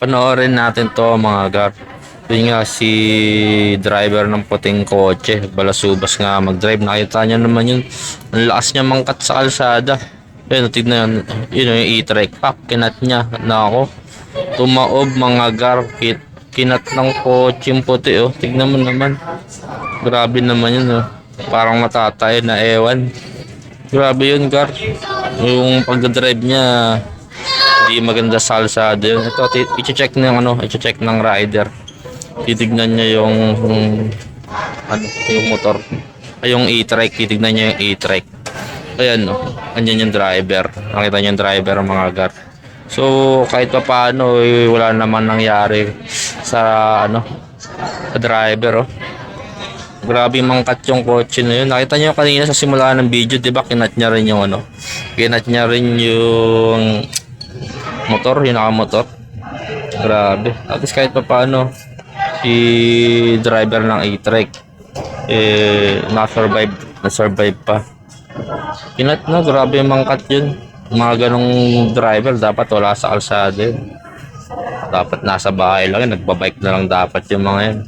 Panoorin natin to mga gar. Yun nga si driver ng puting kotse. Balasubas nga mag-drive. Nakita niya naman yun. Ang lakas niya mangkat sa kalsada. Yun, tignan yun. Yun yung e-trike pack. Kinat niya. Nako. Tumaob mga gar. Kit, kinat ng kotse yung puti oh. Tignan mo naman. Grabe naman yun oh. Parang matatay na ewan. Grabe yun gar. Yung pagdadrive niya hindi maganda sa kalsada. Ito, i-check ng ano, i-check ng rider. Titignan niya yung, yung ano, yung motor. Ay, yung e-trike, titignan niya yung e-trike. Ayan, no. Andyan yung driver. Nakita niya yung driver, mga gar. So, kahit pa paano, eh, wala naman nangyari sa, ano, sa driver, oh. Grabe mangkat yung kotse na yun. Nakita niyo kanina sa simula ng video, di ba? Kinat niya rin yung ano. Kinat niya rin yung motor, yung nakamotor. Grabe. At least kahit pa paano, si driver ng e-trike, eh, na-survive, na-survive pa. Kinat na, grabe yung mangkat yun. Mga ganong driver, dapat wala sa kalsada. Dapat nasa bahay lang yun, nagbabike na lang dapat yung mga yan.